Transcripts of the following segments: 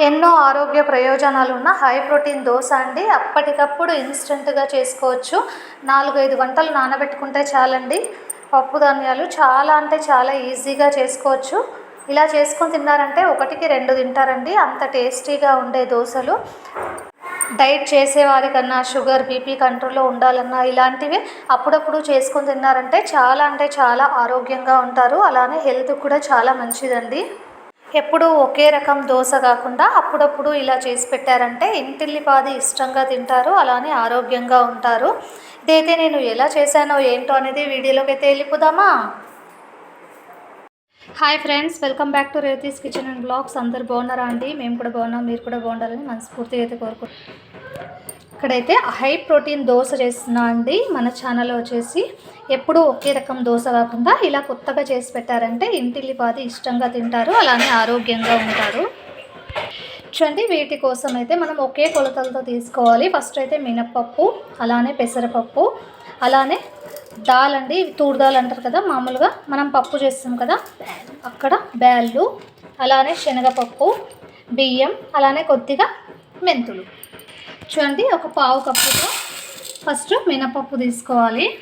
ఎన్నో ఆరోగ్య ప్రయోజనాలు ఉన్న హై ప్రోటీన్ దోశ అండి. అప్పటికప్పుడు ఇన్స్టెంట్గా చేసుకోవచ్చు. నాలుగైదు గంటలు నానబెట్టుకుంటే చాలండి. పప్పు ధాన్యాలు చాలా అంటే చాలా ఈజీగా చేసుకోవచ్చు. ఇలా చేసుకొని తిన్నారంటే ఒకటికి రెండు తింటారండి. అంత టేస్టీగా ఉండే దోశలు. డైట్ చేసేవారి కన్నా షుగర్ బీపీ కంట్రోల్లో ఉండాలన్నా ఇలాంటివి అప్పుడప్పుడు చేసుకొని తిన్నారంటే చాలా అంటే చాలా ఆరోగ్యంగా ఉంటారు. అలానే హెల్త్ కూడా చాలా మంచిదండి. ఎప్పుడూ ఒకే రకం దోశ కాకుండా అప్పుడప్పుడు ఇలా చేసి పెట్టారంటే ఇంటిల్లిపాది ఇష్టంగా తింటారు అలానే ఆరోగ్యంగా ఉంటారు. ఇదైతే నేను ఎలా చేశానో ఏంటో అనేది వీడియోలోకి అయితే వెళ్ళిపోదామా hi friends welcome back to Rethi's kitchen and blogs. అందరు బాగున్నారా అండి? మేము కూడా బాగున్నాం మీరు కూడా బాగుండాలని మనస్ఫూర్తిగా అయితే కోరుకుంటున్నాం. ఇక్కడైతే హై ప్రోటీన్ దోశ చేస్తున్నా అండి. మన ఛానల్లో వచ్చేసి ఎప్పుడూ ఒకే రకం దోశ కాకుండా ఇలా కొత్తగా చేసి పెట్టారంటే ఇంటిల్లిపాది ఇష్టంగా తింటారు అలానే ఆరోగ్యంగా ఉంటారు. చూడండి వీటి కోసం అయితే మనం ఒకే కొలతలతో తీసుకోవాలి. ఫస్ట్ అయితే మినప్పప్పు అలానే పెసరపప్పు అలానే దాల్ అండి. తూర్ దాల్ అంటారు కదా మామూలుగా మనం పప్పు చేస్తాం కదా అక్కడ బ్యాళ్ళు అలానే శనగపప్పు బియ్యం అలానే కొద్దిగా మెంతులు. చూడండి ఒక పావు కప్పుతో ఫస్ట్ మినపప్పు తీసుకోవాలి.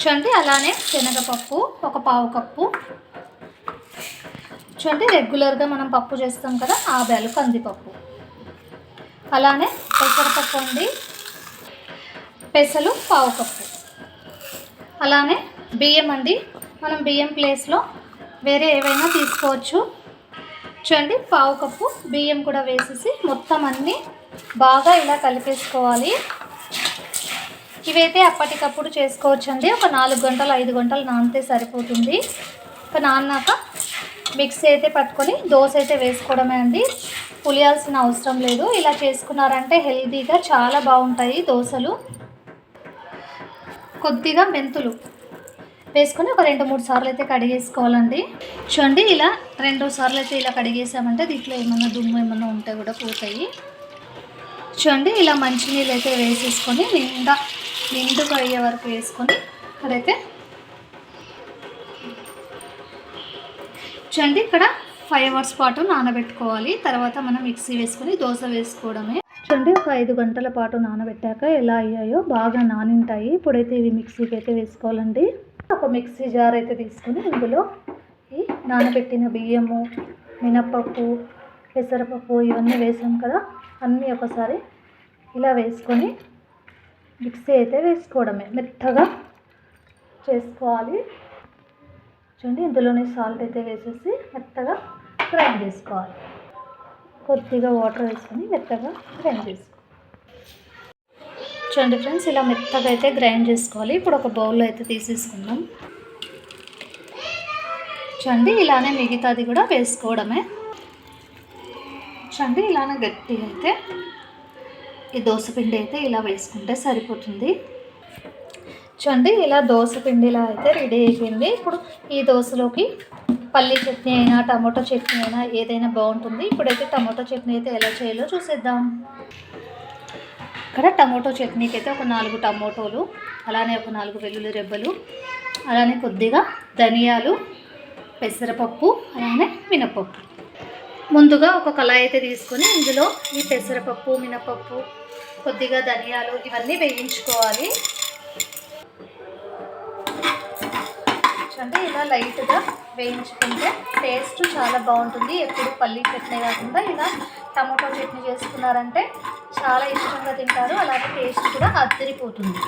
చూడండి అలానే శనగపప్పు ఒక పావు కప్పు. చూడండి రెగ్యులర్గా మనం పప్పు చేస్తాం కదా ఆ కందిపప్పు. అలానే పెసరపప్పు అండి. పెసలు పావు కప్పు. అలానే బియ్యం అండి. మనం బియ్యం ప్లేస్లో వేరే ఏవైనా తీసుకోవచ్చు. చూడండి పావు కప్పు బియ్యం కూడా వేసేసి మొత్తం అన్నీ బాగా ఇలా కలిపేసుకోవాలి. ఇవైతే అప్పటికప్పుడు చేసుకోవచ్చండి. ఒక నాలుగు గంటలు ఐదు గంటలు నానితే సరిపోతుంది. ఒక నాన్నాక మిక్సీ అయితే పట్టుకొని దోశ అయితే వేసుకోవడమే అండి. పులియాల్సిన అవసరం లేదు. ఇలా చేసుకున్నారంటే హెల్దీగా చాలా బాగుంటాయి దోశలు. కొద్దిగా మెంతులు వేసుకొని ఒక రెండు మూడు సార్లు అయితే కడిగేసుకోవాలండి. చూడండి ఇలా రెండు సార్లు అయితే ఇలా కడిగేసామంటే దీంట్లో ఏమైనా దుమ్ము ఏమైనా ఉంటే కూడా పోతాయి. చూడండి ఇలా మంచినీళ్ళు అయితే వేసేసుకొని నిండా నిండుగా అయ్యే వరకు వేసుకొని అదైతే చూడండి ఇక్కడ ఫైవ్ అవర్స్ పాటు నానబెట్టుకోవాలి. తర్వాత మనం మిక్సీ వేసుకొని దోశ వేసుకోవడమే. చూడండి ఒక ఐదు గంటల పాటు నానబెట్టాక ఎలా అయ్యాయో బాగా నానింటాయి. ఇప్పుడైతే ఇవి మిక్సీకి అయితే వేసుకోవాలండి. ఒక మిక్సీ జార్ అయితే తీసుకొని ఇందులో ఈ నానబెట్టిన బియ్యము మినప్పప్పు పెసరపప్పు ఇవన్నీ వేసాం కదా. అన్నీ ఒకసారి ఇలా వేసుకొని మిక్సీ అయితే వేసుకోవడమే. మెత్తగా చేసుకోవాలి. చూడండి ఇందులోనే సాల్ట్ అయితే వేసేసి మెత్తగా గ్రైండ్ చేసుకోవాలి. కొద్దిగా వాటర్ వేసుకొని మెత్తగా గ్రైండ్ చేసుకోవాలి. చూడండి ఫ్రెండ్స్ ఇలా మెత్తగా అయితే గ్రైండ్ చేసుకోవాలి. ఇప్పుడు ఒక బౌల్లో అయితే తీసేసుకుందాం. చూడండి ఇలానే మిగతాది కూడా వేసుకోవడమే. చూడండి ఇలానే గట్టిగా అయితే ఈ దోశపిండి అయితే ఇలా వేసుకుంటే సరిపోతుంది. చూడండి ఇలా దోశపిండిలా అయితే రెడీ అయిపోయింది. ఇప్పుడు ఈ దోశలోకి పల్లీ చట్నీ అయినా టమాటో చట్నీ అయినా ఏదైనా బాగుంటుంది. ఇప్పుడైతే టమాటో చట్నీ అయితే ఎలా చేయాలో చూసేద్దాం. ఇక్కడ టమాటో చట్నీకి అయితే ఒక నాలుగు టమోటోలు అలానే ఒక నాలుగు వెల్లుల్లి రెబ్బలు అలానే కొద్దిగా ధనియాలు పెసరపప్పు అలానే మినపప్పు. ముందుగా ఒక కళాయి అయితే తీసుకొని ఇందులో ఈ పెసరపప్పు మినపప్పు కొద్దిగా ధనియాలు ఇవన్నీ వేయించుకోవాలి. అంటే ఇలా లైట్గా వేయించుకుంటే టేస్ట్ చాలా బాగుంటుంది. ఎప్పుడు పల్లీ చట్నీ కాకుండా ఇలా టమాటో చట్నీ చేసుకున్నారంటే చాలా ఇష్టంగా తింటారు. అలాగే టేస్ట్ కూడా అద్దరిపోతుంది.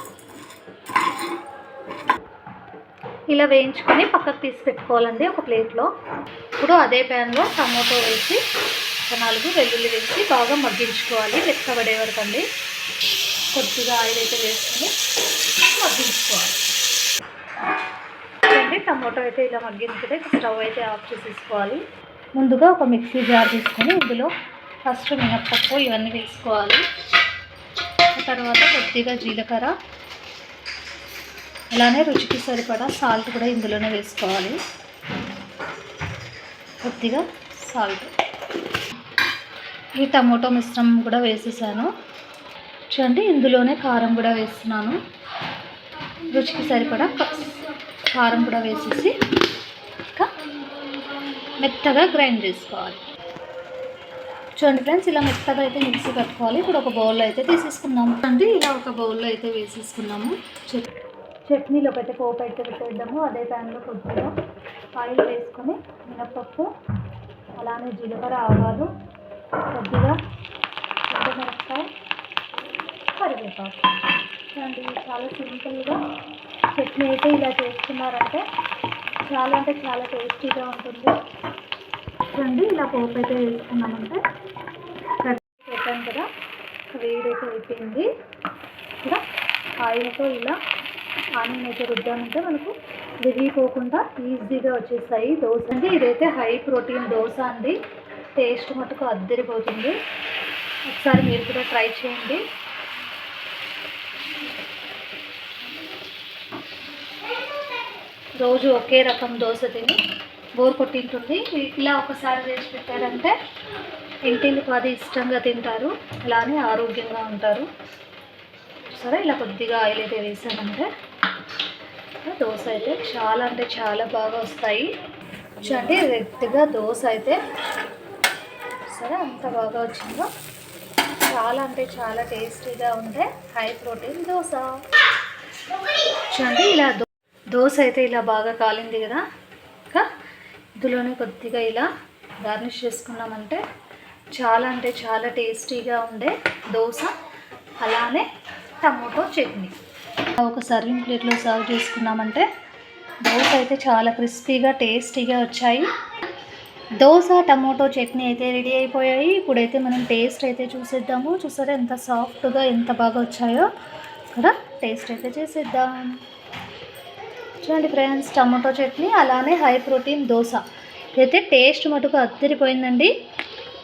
ఇలా వేయించుకొని పక్కకు తీసి పెట్టుకోవాలండి ఒక ప్లేట్లో. ఇప్పుడు అదే ప్యాన్లో టమాటో వేసి ఒక నాలుగు వెల్లుల్లి వేసి బాగా మగ్గించుకోవాలి. మెత్తబడే వరకు అండి. కొద్దిగా ఆయిల్ అయితే వేసుకొని మగ్గించుకోవాలి. అండి టమాటో అయితే ఇలా మగ్గించుకుంటే స్టవ్ అయితే ఆఫ్ చేసేసుకోవాలి. ముందుగా ఒక మిక్సీ జార్ తీసుకొని ఇందులో ఫస్ట్ మినప్పప్పు ఇవన్నీ వేసుకోవాలి. తర్వాత కొద్దిగా జీలకర్ర అలానే రుచికి సరిపడా సాల్ట్ కూడా ఇందులోనే వేసుకోవాలి. కొద్దిగా సాల్ట్ ఈ టమోటో మిశ్రమం కూడా వేసేసాను. చూడండి ఇందులోనే కారం కూడా వేస్తున్నాను. రుచికి సరిపడా కారం కూడా వేసేసి ఇంకా మెత్తగా గ్రైండ్ చేసుకోవాలి. చూడండి ఫ్రెండ్స్ ఇలా మెత్తగా అయితే మిక్సీ కట్టుకోవాలి ఇప్పుడు ఒక బౌల్లో అయితే తీసేసుకున్నాము అండి ఇలా ఒక బౌల్లో అయితే వేసేసుకున్నాము. చట్నీలోకి అయితే పోపు అయితే పెట్టేద్దాము. అదే టైంలో కొద్దిగా ఆయిల్ వేసుకొని మినపప్పు అలానే జీలకర్ర ఆవాలు కొద్దిగా మిరపకాయ కరివేపాకు. చూడండి చాలా సింపుల్గా చట్నీ అయితే ఇలా చేసుకున్నారంటే చాలా అంటే చాలా టేస్టీగా ఉంటుంది. చూడండి ఇలా పోపు అయితే వేసుకున్నామంటే పెట్టాను కదా వేడైతే అయిపోయింది. ఇలా ఆయిల్తో ఇలా ఆనియన్ అయితే రుద్దామంటే మనకు విరిగిపోకుండా ఈజీగా వచ్చేస్తాయి దోశ అండి. ఇదైతే హై ప్రోటీన్ దోశ అండి. టేస్ట్ మటుకు అద్దరిపోతుంది. ఒకసారి మీరు కూడా ట్రై చేయండి. రోజు ఒకే రకం దోశ తిని బోర్ కొట్టింటుంది. ఇలా ఒకసారి చేసి పెట్టారంటే ఇంటిని పది ఇష్టంగా తింటారు. అలానే ఆరోగ్యంగా ఉంటారు. సరే ఇలా కొద్దిగా ఆయిల్ అయితే వేసానంటే దోశ అయితే చాలా అంటే చాలా బాగా వస్తాయి. చూడండి రెడ్గా దోశ అయితే సరే అంత బాగా వచ్చిందో. చాలా అంటే చాలా టేస్టీగా ఉండే హై ప్రోటీన్ దోశ. చూడండి ఇలా దో దోశ అయితే ఇలా బాగా కాలింది కదా. ఇంకా ఇందులోనే కొద్దిగా ఇలా గార్నిష్ చేసుకున్నామంటే చాలా అంటే చాలా టేస్టీగా ఉండే దోశ. అలానే టమోటో చట్నీ. ఒక సర్వింగ్ ప్లేట్లో సర్వ్ చేసుకున్నామంటే దోశ అయితే చాలా క్రిస్పీగా టేస్టీగా వచ్చాయి. దోశ టమోటో చట్నీ అయితే రెడీ అయిపోయాయి. ఇప్పుడైతే మనం టేస్ట్ అయితే చూసేద్దాము. చూసారా ఎంత సాఫ్ట్గా ఎంత బాగా వచ్చాయో? ఇక్కడ టేస్ట్ అయితే చేసేద్దాం. చూడండి ఫ్రెండ్స్ టమాటో చట్నీ అలానే హై ప్రోటీన్ దోశ. అయితే టేస్ట్ మటుకు అద్దరిపోయిందండి.